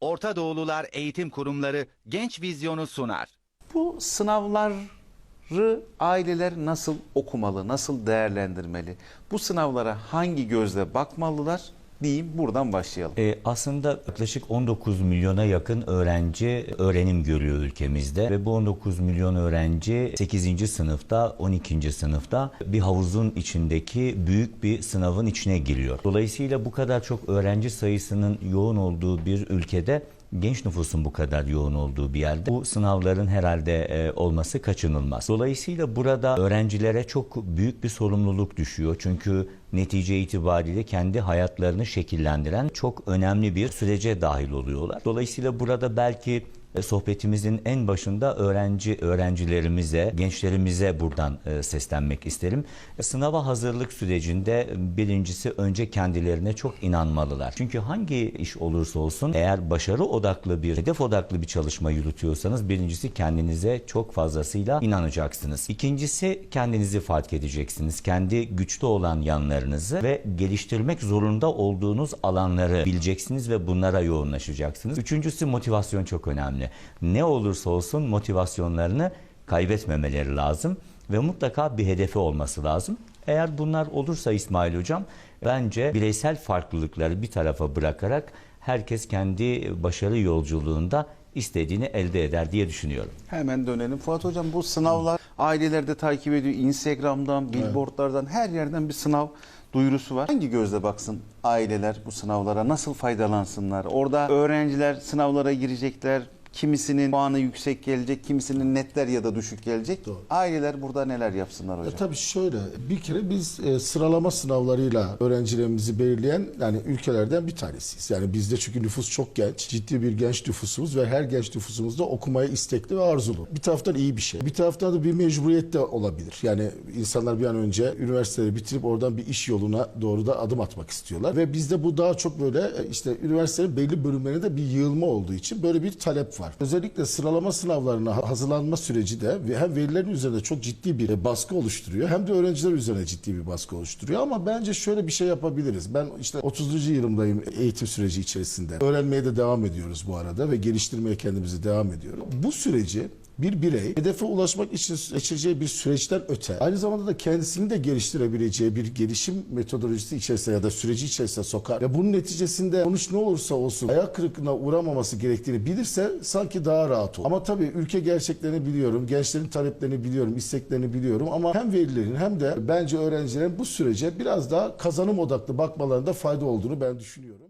Orta Doğulular Eğitim Kurumları Genç Vizyonu sunar. Bu sınavları aileler nasıl okumalı, nasıl değerlendirmeli? Bu sınavlara hangi gözle bakmalılar diyeyim buradan başlayalım. E, aslında yaklaşık 19 milyona yakın öğrenci öğrenim görüyor ülkemizde ve bu 19 milyon öğrenci 8. sınıfta, 12. sınıfta bir havuzun içindeki büyük bir sınavın içine giriyor. Dolayısıyla bu kadar çok öğrenci sayısının yoğun olduğu bir ülkede genç nüfusun bu kadar yoğun olduğu bir yerde bu sınavların herhalde e, olması kaçınılmaz. Dolayısıyla burada öğrencilere çok büyük bir sorumluluk düşüyor. Çünkü netice itibariyle kendi hayatlarını şekillendiren çok önemli bir sürece dahil oluyorlar. Dolayısıyla burada belki e, sohbetimizin en başında öğrenci öğrencilerimize, gençlerimize buradan e, seslenmek isterim. E, Sınava hazırlık sürecinde birincisi önce kendilerine çok inanmalılar. Çünkü hangi iş olursa olsun eğer başarı odaklı bir, hedef odaklı bir çalışma yürütüyorsanız birincisi kendinize çok fazlasıyla inanacaksınız. İkincisi kendinizi fark edeceksiniz. Kendi güçlü olan yanlarınızı ve geliştirmek zorunda olduğunuz alanları bileceksiniz ve bunlara yoğunlaşacaksınız. Üçüncüsü motivasyon çok önemli. Ne olursa olsun motivasyonlarını kaybetmemeleri lazım ve mutlaka bir hedefi olması lazım. Eğer bunlar olursa İsmail Hocam bence bireysel farklılıkları bir tarafa bırakarak herkes kendi başarı yolculuğunda istediğini elde eder diye düşünüyorum. Hemen dönelim. Fuat Hocam bu sınavlar ailelerde takip ediyor. Instagram'dan, billboardlardan her yerden bir sınav duyurusu var. Hangi gözle baksın aileler bu sınavlara? Nasıl faydalansınlar? Orada öğrenciler sınavlara girecekler. Kimisinin puanı yüksek gelecek, kimisinin netler ya da düşük gelecek. Aileler burada neler yapsınlar hocam? E, tabii şöyle bir kere biz e, sıralama sınavlarıyla öğrencilerimizi belirleyen yani ülkelerden bir tanesiyiz. Yani bizde çünkü nüfus çok genç, ciddi bir genç nüfusumuz ve her genç nüfusumuz da okumaya istekli ve arzulu. Bir taraftan iyi bir şey. Bir taraftan da bir mecburiyet de olabilir. Yani insanlar bir an önce üniversiteleri bitirip oradan bir iş yoluna doğru da adım atmak istiyorlar. Ve bizde bu daha çok böyle e, işte üniversitenin belli bölümlerinde bir yığılma olduğu için böyle bir talep var. Özellikle sıralama sınavlarına hazırlanma süreci de hem velilerin üzerinde çok ciddi bir baskı oluşturuyor hem de öğrenciler üzerine ciddi bir baskı oluşturuyor. Ama bence şöyle bir şey yapabiliriz. Ben işte 30. yılımdayım eğitim süreci içerisinde. Öğrenmeye de devam ediyoruz bu arada ve geliştirmeye kendimizi devam ediyoruz. Bu süreci bir birey hedefe ulaşmak için geçireceği bir süreçten öte aynı zamanda da kendisini de geliştirebileceği bir gelişim metodolojisi içerisinde ya da süreci içerisine sokar ve bunun neticesinde sonuç ne olursa olsun ayak kırıklığına uğramaması gerektiğini bilirse sanki daha rahat olur. Ama tabii ülke gerçeklerini biliyorum, gençlerin taleplerini biliyorum, isteklerini biliyorum ama hem velilerin hem de bence öğrencilerin bu sürece biraz daha kazanım odaklı bakmalarında fayda olduğunu ben düşünüyorum.